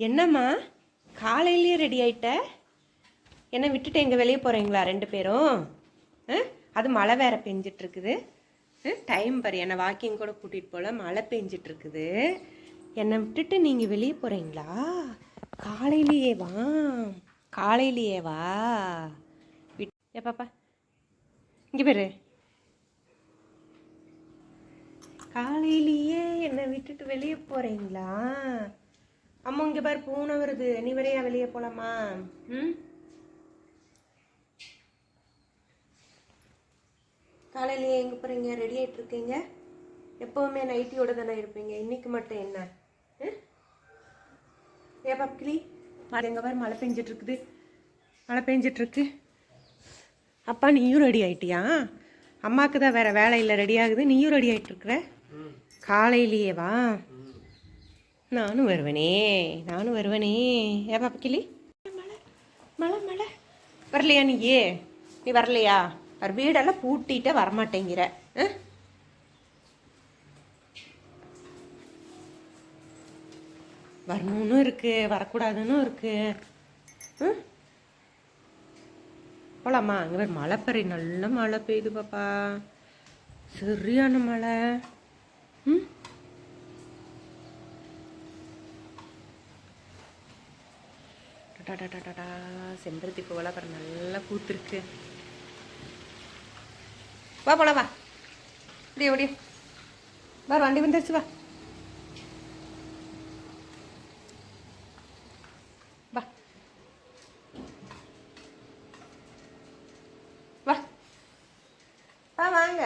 என்னம்மா? காலையிலேயே ரெடி ஆயிட்ட? என்ன விட்டுட்டு எங்கே வெளியே போகிறீங்களா ரெண்டு பேரும்? ஆ? அது மழை வேற பெஞ்சிட்ருக்குது. டைம் பாரு என்னை வாக்கிங் கூட கூட்டிகிட்டு போகல மழை பெஞ்சிட்ருக்குது. என்னை விட்டுட்டு நீங்கள் வெளியே போகிறீங்களா காலையிலேயே வா. காலையிலேயே வா. விட் ஏ பாப்பா. இங்கே பேரு. காலையிலேயே என்னை விட்டுட்டு வெளியே போகிறீங்களா அம்மா இங்கே பாரு பூனை வருது. நீ வரையா வெளியே போகலாமா ம்? காலையிலேயே எங்கே போகிறீங்க ரெடி ஆகிட்டு இருக்கீங்க. எப்போவுமே நைட்டியோட தானே இருப்பீங்க. இன்னைக்கு மட்டும் என்ன? ஏ பப்கிளி மழை எங்கே பாரு மழை பெஞ்சிட்டு இருக்குது. மழை பெஞ்சிட்டு இருக்கு. அப்பா நீயும் ரெடி ஆயிட்டியா? அம்மாவுக்கு தான் வேற வேலை இல்லை ரெடி ஆகுது. நீயும் ரெடி ஆயிட்டு இருக்கிற? காலையிலேயே வா. நானும் வருவனே நானும் வருவனே. ஏ கிளி? மழை மழை. மழை வரலையா நீ? நீ வரலையா? அவர் வீடெல்லாம் பூட்டிட்டு வரமாட்டேங்கிற. ஆ? வரணும்னு இருக்கு வரக்கூடாதுன்னு இருக்கு. ம்? போலாமா? அங்கே வேறு மழை பெரிய நல்ல மழை பெய்யுது பாப்பா. சரியான மழை. டாடா டடடடடடா, செம்பருத்தி பூவெல்லாம் பாரு நல்லா பூத்துருக்கு. வா போலாம் வா. இப்படியே ஓடியே வா வண்டி வந்துருச்சு வா வா வா வாங்க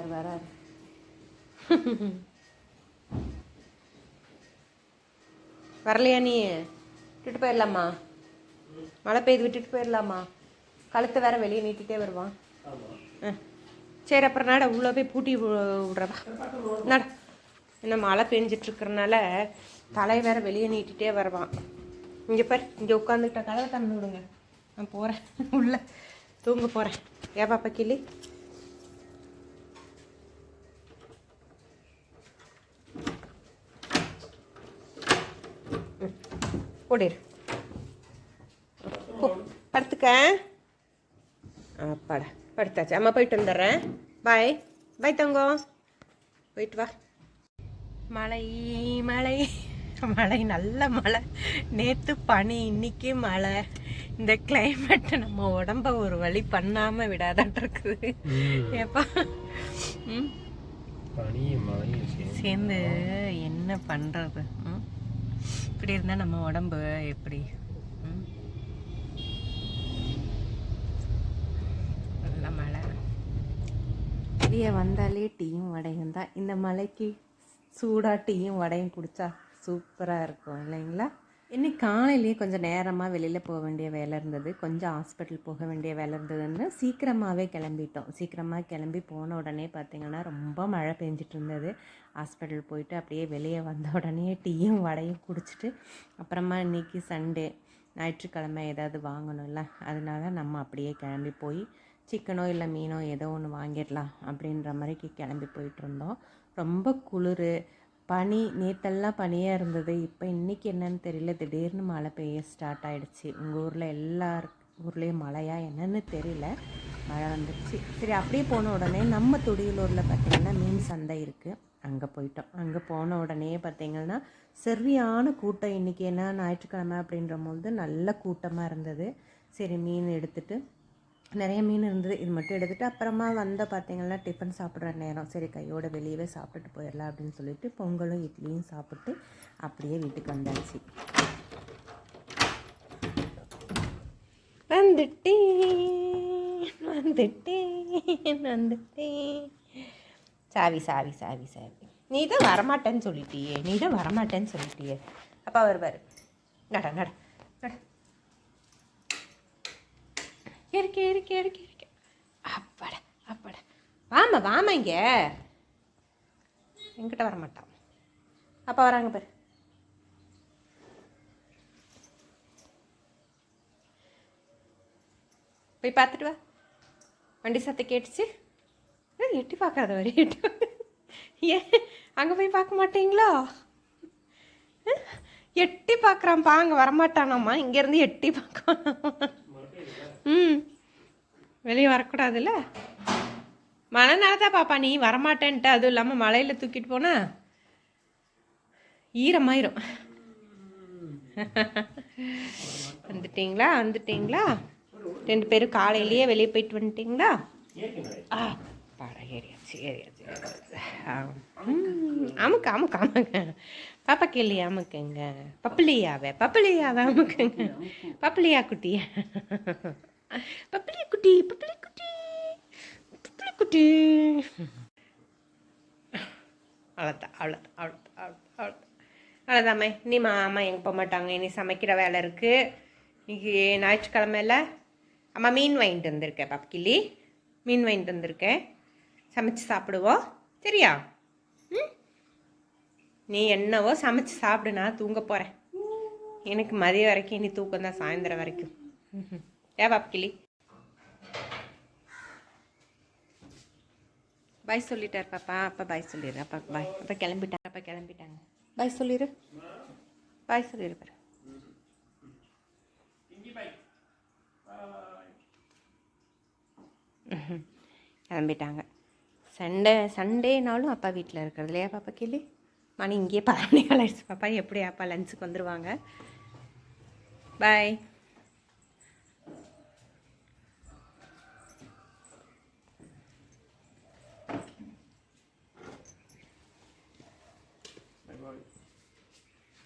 வரார் வரார். வரலையா நீ? விட்டுட்டு போயிடலாமா? மழை பெய்து விட்டுட்டு போயிடலாமா? கழுத்தை வேற வெளியே நீட்டிகிட்டே வருவான். ஆ. சரி அப்புறம் நட உள்ளே போய் பூட்டி விடுறவா விட்றவா நட. என்ன மழை பெஞ்சிட்ருக்கறனால தலை வேற வெளியே நீட்டிகிட்டே வருவான். இங்கே பாரு இங்கே உட்காந்துக்கிட்ட கதவை திறந்து விடுங்க. நான் போகிறேன் உள்ளே தூங்க போகிறேன் ஏ பாப்பா கிளி? ஓடிரு. போ, படுத்துக்க. அப்பாடா படுத்தாச்சு. அம்மா போயிட்டு வந்துடுறேன். பாய் பாய் தங்கம் போயிட்டு வா. மழை மழை. மழை நல்ல மழை. நேற்று பனி இன்னைக்கு மழை. இந்த கிளைமேட் நம்ம உடம்ப ஒரு வழி பண்ணாம விடாதாட்டு இருக்குது. ஏப்பா? சேர்ந்து. சேர்ந்து என்ன பண்ணுறது ம்? இப்படி இருந்தால் நம்ம உடம்பு எப்படி? நல்ல மழை. வெளியே வந்தாலே டீயும் வடையும் தான். இந்த மலைக்கு சூடாக டீயும் வடையும் குடித்தா சூப்பராக இருக்கும் இல்லைங்களா? இன்னைக்கு காலையிலேயே கொஞ்சம் நேரமாக வெளியில் போக வேண்டிய வேலை இருந்தது. கொஞ்சம் ஹாஸ்பிட்டல் போக வேண்டிய வேலை இருந்ததுன்னு சீக்கிரமாகவே கிளம்பிட்டோம். சீக்கிரமாக கிளம்பி போன உடனே பார்த்திங்கன்னா ரொம்ப மழை பெஞ்சிட்டு இருந்தது. ஹாஸ்பிட்டல் போயிட்டு அப்படியே வெளியே வந்த உடனே டீயும் வடையும் குடிச்சிட்டு அப்புறமா இன்னைக்கு சண்டே ஞாயிற்றுக்கிழமை ஏதாவது வாங்கணும்ல அதனால நம்ம அப்படியே கிளம்பி போய் சிக்கனோ இல்லை மீனோ ஏதோ ஒன்று வாங்கிடலாம் அப்படின்ற மாதிரிக்கு கிளம்பி போயிட்டு இருந்தோம். ரொம்ப குளிர் பனி நேற்றெல்லாம் பனியாக இருந்தது. இப்போ இன்றைக்கி என்னன்னு தெரியல. திடீர்னு மழை பெய்ய ஸ்டார்ட் ஆகிடுச்சு உங்கள் ஊரில் எல்லா ஊர்லேயும் மழையா என்னன்னு தெரியல. மழை வந்துடுச்சு சரி அப்படியே போன உடனே நம்ம துடியலூரில் பார்த்திங்கன்னா மீன் சந்தை இருக்குது அங்கே போயிட்டோம். அங்கே போன உடனே பார்த்திங்கன்னா சரியான கூட்டம். இன்றைக்கி என்ன? ஞாயிற்றுக்கிழமை அப்படின்ற போது நல்ல கூட்டமாக இருந்தது. சரி மீன் எடுத்துட்டு நிறைய மீன் இருந்தது இது மட்டும் எடுத்துகிட்டு அப்புறமா வந்த பார்த்திங்கன்னா டிஃபன் சாப்பிட்ற நேரம். சரி கையோட வெளியவே சாப்பிட்டுட்டு போயிடலாம் அப்படின்னு சொல்லிட்டு பொங்கலும் இட்லியும் சாப்பிட்டு அப்படியே வீட்டுக்கு வந்தாச்சு. வந்துட்டேன் வந்துட்டேன் வந்துட்டேன். சாவி சாவி சாவி சாவி. நீ தான் வரமாட்டேன்னு சொல்லிட்டியே நீ தான் வரமாட்டேன்னு சொல்லிட்டியே. அப்பா வருவார் நட நட. நட இருக்கே இருக்கு இருக்கே. அப்பாட அப்பாட. வாமா வாமா இங்கே. என்கிட்ட வர மாட்டான் அப்பா வராங்க பாரு. போய் பார்த்துட்டு வா. வண்டி சத்தை கேட்டுச்சு. எட்டி பார்க்காத வரி எட்டி ஏன் அங்கே போய் பார்க்க மாட்டீங்களோ? எட்டி பார்க்குறான்ப்பா அங்கே வரமாட்டானாம்மா. இங்கேருந்து எட்டி பார்க்கணும் ம். வெளியே வரக்கூடாதுல்ல? மழை தான் பாப்பா நீ வரமாட்டேன்ட்டு. அதுவும் இல்லாமல் மழையில் தூக்கிட்டு போனா ஈரமாயிரும். வந்துட்டீங்களா? வந்துட்டீங்களா? ரெண்டு பேரும் காலையிலேயே வெளியே போயிட்டு வந்துட்டீங்களா? ஆ பாடா ஏரியாச்சு ஏரியாச்சு ஆ. அமுக்கா அமுக்கு அமுக்கு அமுக்கு பாப்பா கேள்வி அமுக்குங்க பப்பிளியாவே பப்பிளியாவே அமுக்குங்க பப்பிளியா குட்டி பப்பிளி குட்டி பப்பிளி குட்டி பப்பிளி குட்டி அவ்வளோதான் அவ்வளோதான் அவ்வளோதான் அவ்வளோதான் அவ்வளோதான் அவ்வளோதாம்மே நீ மாமா எங்கே போக மாட்டாங்க. இனி சமைக்கிற வேலை இருக்குது இன்னைக்கு ஞாயிற்றுக்கிழமையில் அம்மா மீன் வாங்கிட்டு வந்திருக்கேன் பப்கிளி மீன் வாங்கிட்டு வந்திருக்கேன். சமைச்சு சாப்பிடுவோம். சரியா? நீ என்னவோ சமைச்சு சாப்பிடு நான் தூங்க போகிறேன் எனக்கு மதியம் வரைக்கும் இனி தூக்கம் தான் சாயந்தரம் வரைக்கும். ஏ பப்கிளி பாய் சொல்லிட்டார் பாப்பா. அப்பா பாய் சொல்லிடு. அப்பா பாய். அப்பா கிளம்பிட்டாங்க. அப்பா கிளம்பிட்டாங்க. பாய் சொல்லிடு. பாய் சொல்லிடு பாரு. கிளம்பிட்டாங்க. சண்டே சண்டேனாலும் அப்பா வீட்டில் இருக்கிறது இல்லையா பாப்பா கேளு? மணி இங்கேயே பதினொன்று ஆயிடுச்சு. பாப்பா எப்படி அப்பா லஞ்சுக்கு வந்துடுவாங்க பாய்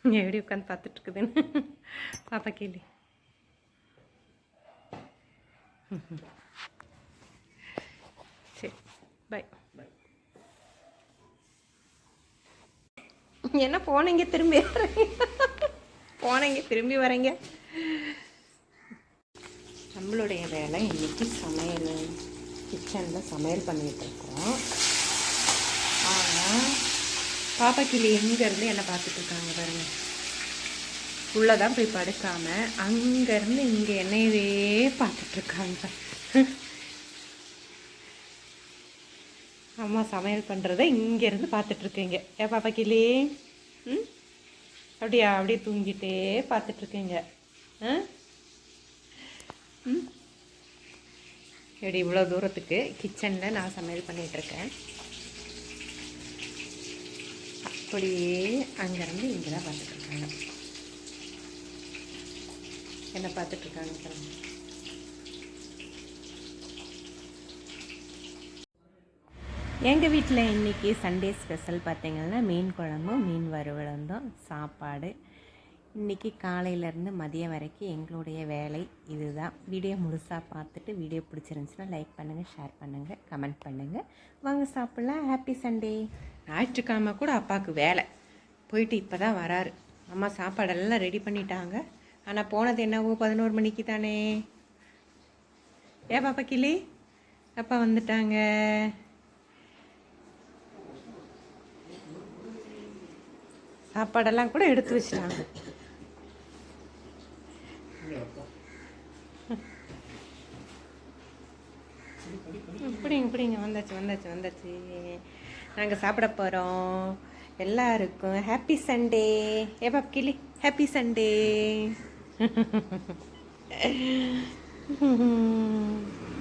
எப்படி உட்காந்து பார்த்துட்டு இருக்குதுன்னு? பாப்பா கேள்வி சரி பாய் என்ன போனீங்க திரும்பி போனீங்க திரும்பி வரீங்க? நம்மளுடைய வேலை இன்றைக்கி சமையல். கிச்சனில் சமையல் பண்ணிகிட்ருக்கோம் ஆனால் பாப்பா கிளி எங்கேருந்து என்ன பார்த்துட்ருக்காங்க பாருங்கள் உள்ளே தான் போய் படுக்காமல் அங்கேருந்து இங்கே என்னையவே பார்த்துட்ருக்காங்க இருக்காங்க அம்மா சமையல் பண்ணுறத இங்கேருந்து பார்த்துட்ருக்கீங்க. ஏ பாப்பா கிளி ம்? அப்படியா? அப்படியே தூங்கிட்டே பார்த்துட்ருக்கீங்க. ஆ? ம்? இப்படி இவ்வளோ தூரத்துக்கு கிச்சனில் நான் சமையல் பண்ணிகிட்ருக்கேன் அப்படியே அங்கேருந்து இங்கே தான் பார்த்துட்ருக்காங்க. என்ன பார்த்துட்ருக்காங்க எங்கள் வீட்டில் இன்றைக்கி சண்டே ஸ்பெஷல் பார்த்தீங்கன்னா மீன் குழம்பும் மீன் வறுவலும் தான் சாப்பாடு. இன்றைக்கி காலையிலேருந்து மதியம் வரைக்கும் எங்களுடைய வேலை இதுதான். வீடியோ முழுசாக பார்த்துட்டு வீடியோ பிடிச்சிருந்துச்சுன்னா லைக் பண்ணுங்கள் ஷேர் பண்ணுங்கள் கமெண்ட் பண்ணுங்கள் வாங்க சாப்பிட்லாம். ஹாப்பி சண்டே ஞாயிற்றுக்கிழமை கூட அப்பாவுக்கு வேலை. போயிட்டு இப்போ தான் வராரு. அம்மா சாப்பாடெல்லாம் ரெடி பண்ணிட்டாங்க. ஆனால் போனது என்னவோ பதினோரு மணிக்கு தானே. ஏ பாப்பா கிளி? அப்பா வந்துட்டாங்க. சாப்பாடெல்லாம் கூட எடுத்து வச்சிட்டாங்க. இப்படிங்க இப்படிங்க வந்தாச்சு வந்தாச்சு வந்தாச்சு. நாங்கள் சாப்பிட போகிறோம் எல்லாருக்கும் ஹாப்பி சண்டே ஏ பாப் கிளி. Happy Sunday